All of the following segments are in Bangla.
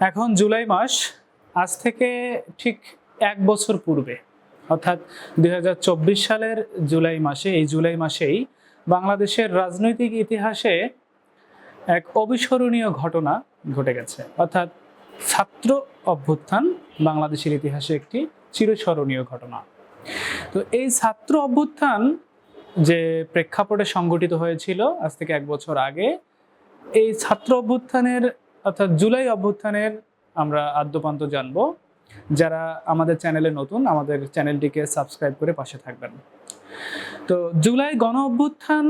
এখন জুলাই মাস, আজ থেকে ঠিক এক বছর পূর্বে, অর্থাৎ দু হাজার চব্বিশ সালের জুলাই মাসে, এই জুলাই মাসেই বাংলাদেশের রাজনৈতিক ইতিহাসে এক অবিস্মরণীয় ঘটনা ঘটে গেছে। অর্থাৎ ছাত্র অভ্যুত্থান বাংলাদেশের ইতিহাসে একটি চিরস্মরণীয় ঘটনা। তো এই ছাত্র অভ্যুত্থান যে প্রেক্ষাপটে সংগঠিত হয়েছিল আজ থেকে এক বছর আগে, এই ছাত্র অভ্যুত্থানের অর্থাৎ জুলাই অভ্যুত্থানের আমরা আদ্যপান্ত জানব। যারা আমাদের চ্যানেলে নতুন, আমাদের চ্যানেলটিকে সাবস্ক্রাইব করে পাশে থাকবেন। তো জুলাই গণ অভ্যুত্থান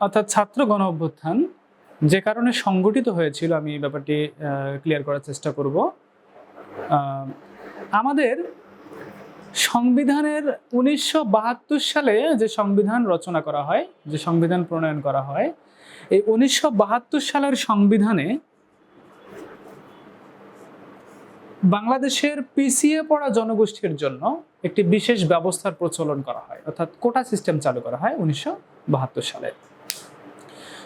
অর্থাৎ ছাত্র গণ অভ্যুত্থান যে কারণে সংগঠিত হয়েছিল, আমি এই ব্যাপারটি ক্লিয়ার করার চেষ্টা করব। আমাদের সংবিধানের উনিশশো বাহাত্তর সালে যে সংবিধান রচনা করা হয়, যে সংবিধান প্রণয়ন করা হয়, এই উনিশশো বাহাত্তর সালের সংবিধানে বাংলাদেশের পিছিয়ে পড়া জনগোষ্ঠীর জন্য একটি বিশেষ ব্যবস্থার প্রচলন করা হয়, অর্থাৎ কোটা সিস্টেম চালু করা হয় উনিশশো বাহাত্তর সালে।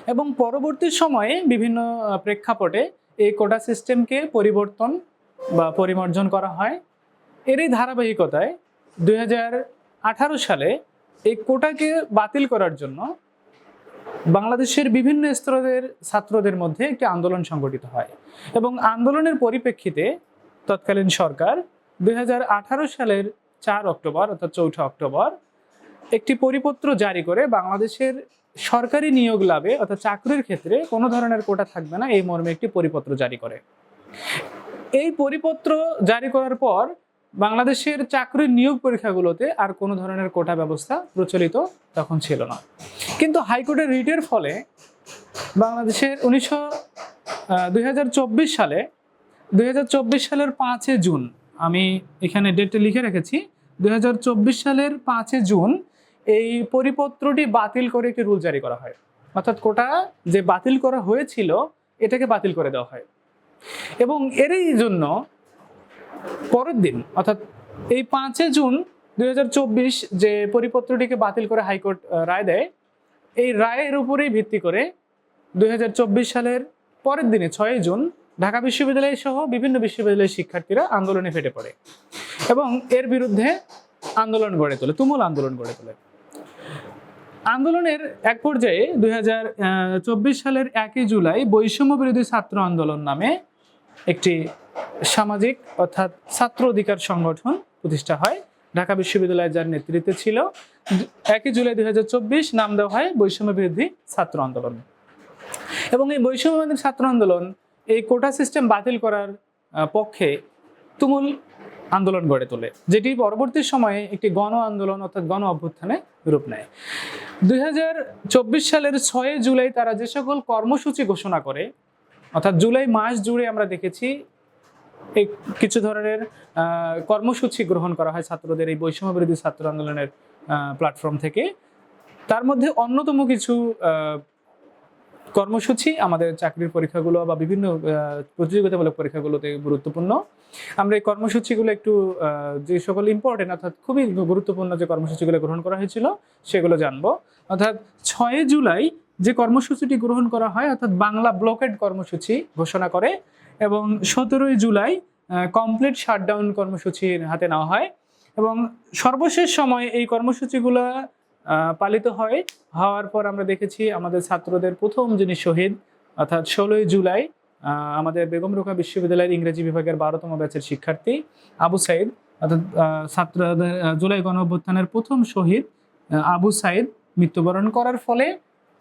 এবং পরবর্তী সময়ে বিভিন্ন প্রেক্ষাপটে এই কোটা সিস্টেমকে পরিবর্তন বা পরিমার্জন করা হয়। এরই ধারাবাহিকতায় দুই হাজার আঠারো সালে এই কোটাকে বাতিল করার জন্য বাংলাদেশের বিভিন্ন স্তরের ছাত্রদের মধ্যে একটি আন্দোলন সংগঠিত হয়। এবং আন্দোলনের পরিপ্রেক্ষিতে তৎকালীন সরকার দুই হাজার আঠারো সালের চার অক্টোবর, অর্থাৎ চৌঠা অক্টোবর, একটি পরিপত্র জারি করে বাংলাদেশের সরকারি নিয়োগ লাভে, অর্থাৎ চাকরির ক্ষেত্রে কোনো ধরনের কোটা থাকবে না, এই মর্মে একটি পরিপত্র জারি করে। এই পরিপত্র জারি করার পর বাংলাদেশের চাকরির নিয়োগ পরীক্ষাগুলোতে আর কোনো ধরনের কোটা ব্যবস্থা প্রচলিত তখন ছিল না। কিন্তু হাইকোর্টের রিটের ফলে বাংলাদেশের উনিশশো দুই সালে দুই হাজার চব্বিশ সালের পাঁচে জুন, আমি এখানে ডেটটা লিখে রেখেছি দু হাজার চব্বিশ সালের পাঁচে জুন এই পরিপত্রটি বাতিল করে একটি রুল জারি করা হয়। অর্থাৎ কোটা যে বাতিল করা হয়েছিল, এটাকে বাতিল করে দেওয়া হয়। এবং এরই জন্য পরের দিন, অর্থাৎ এই পাঁচে জুন দু হাজার চব্বিশ যে পরিপত্রটিকে বাতিল করে হাইকোর্ট রায় দেয়, এই রায়ের উপরেই ভিত্তি করে দুই হাজার চব্বিশ সালের পরের দিনে, ছয়ই জুন ঢাকা বিশ্ববিদ্যালয় সহ বিভিন্ন বিশ্ববিদ্যালয়ের শিক্ষার্থীরা আন্দোলনে ফেটে পড়ে এবং এর বিরুদ্ধে আন্দোলন গড়ে তোলে, তুমুল আন্দোলন গড়ে তোলে। আন্দোলনের এক পর্যায়ে দুই সালের একই জুলাই বৈষম্য বিরোধী ছাত্র আন্দোলন নামে একটি সামাজিক অর্থাৎ ছাত্র অধিকার সংগঠন প্রতিষ্ঠা হয়। ঢাকা বিশ্ববিদ্যালয়ের যার নেতৃত্বে ছিল, একই জুলাই দুই হাজার চব্বিশ নাম দেওয়া হয় বৈষম্য বিরোধী ছাত্র আন্দোলন। এবং এই বৈষম্য ছাত্র আন্দোলন এই কোটা সিস্টেম বাতিল করার পক্ষে তুমুল আন্দোলন গড়ে তোলে, যেটি পরবর্তী সময়ে একটি গণ আন্দোলন অর্থাৎ গণ অভ্যুত্থানে রূপ নেয়। দু হাজার চব্বিশ সালের ছয় জুলাই তারা যে সকল কর্মসূচি ঘোষণা করে, অর্থাৎ জুলাই মাস জুড়ে আমরা দেখেছি এই কিছু ধরনের কর্মসূচি গ্রহণ করা হয় ছাত্রদের এই বৈষম্য বিরোধী ছাত্র আন্দোলনের প্ল্যাটফর্ম থেকে। তার মধ্যে অন্যতম কিছু কর্মসূচি, আমাদের চাকরির পরীক্ষাগুলো বা বিভিন্ন প্রতিযোগিতামূলক পরীক্ষাগুলোতে গুরুত্বপূর্ণ। আমরা এই কর্মসূচিগুলো একটু যে সকল ইম্পর্টেন্ট অর্থাৎ খুবই গুরুত্বপূর্ণ যে কর্মসূচিগুলো গ্রহণ করা হয়েছিল, সেগুলো জানব। অর্থাৎ ছয় জুলাই যে কর্মসূচিটি গ্রহণ করা হয়, অর্থাৎ বাংলা ব্লকেড কর্মসূচি ঘোষণা করে এবং সতেরোই জুলাই কমপ্লিট শাটডাউন কর্মসূচির হাতে নেওয়া হয়। এবং সর্বশেষ সময়ে এই কর্মসূচিগুলো পালিত হয়। হওয়ার পর আমরা দেখেছি আমাদের ছাত্রদের প্রথম যিনি শহীদ, অর্থাৎ ষোলোই জুলাই আমাদের বেগম রোকা বিশ্ববিদ্যালয়ের ইংরেজি বিভাগের বারোতম ব্যাচের শিক্ষার্থী আবু সাইদ, অর্থাৎ ছাত্রদের জুলাই গণ অভ্যুত্থানের প্রথম শহীদ আবু সাইদ মৃত্যুবরণ করার ফলে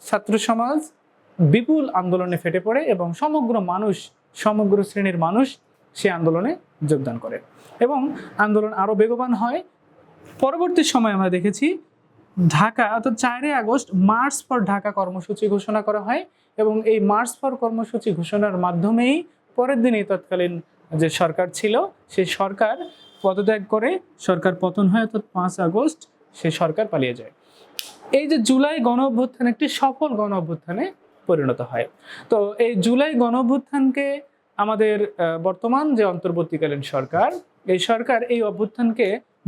ছাত্র সমাজ বিপুল আন্দোলনে ফেটে পড়ে এবং সমগ্র মানুষ, সমগ্র শ্রেণির মানুষ সে আন্দোলনে যোগদান করে। এবং আন্দোলন আরও বেগবান হয়। পরবর্তী সময় আমরা দেখেছি ঢাকা অর্থাৎ চারই আগস্ট মার্চ ফর ঢাকা কর্মসূচি ঘোষণা করা হয় এবং এই মার্চ ফর কর্মসূচি ঘোষণার মাধ্যমেই পরের দিনই তৎকালীন যে সরকার ছিল, সেই সরকার পদত্যাগ করে সরকার পতন হয়, অর্থাৎ পাঁচ আগস্ট সে সরকার পালিয়ে যায়। এই যে জুলাই গণ অভ্যুত্থান একটি সফল গণ অভ্যুত্থানে পরিণত হয়। তো এই জুলাই গণ অভ্যুত্থানকে আমাদের বর্তমান যে অন্তর্বর্তীকালীন সরকার, এই সরকার এই অভ্যুত্থানকে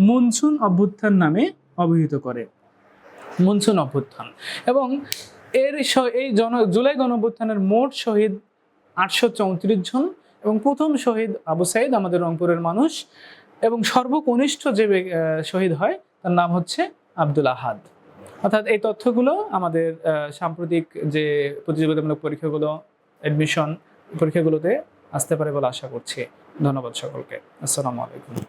মনসুন অভ্যুত্থান নামে অভিহিত করে। মনসুন অভ্যুত্থান। এবং এর এই জন, জুলাই গণ অভ্যুত্থানের মোট শহীদ আটশো চৌত্রিশ জন এবং প্রথম শহীদ আবু সাইদ, আমাদের রংপুরের মানুষ এবং সর্বকনিষ্ঠ যে শহীদ হয় তার নাম হচ্ছে আব্দুল আহাদ। অর্থাৎ এই তথ্যগুলো আমাদের সাম্প্রতিক যে প্রতিযোগিতামূলক পরীক্ষাগুলো অ্যাডমিশন পরীক্ষাগুলোতে আসতে পারে বলে আশা করছি। ধন্যবাদ সকলকে। আসসালামু আলাইকুম।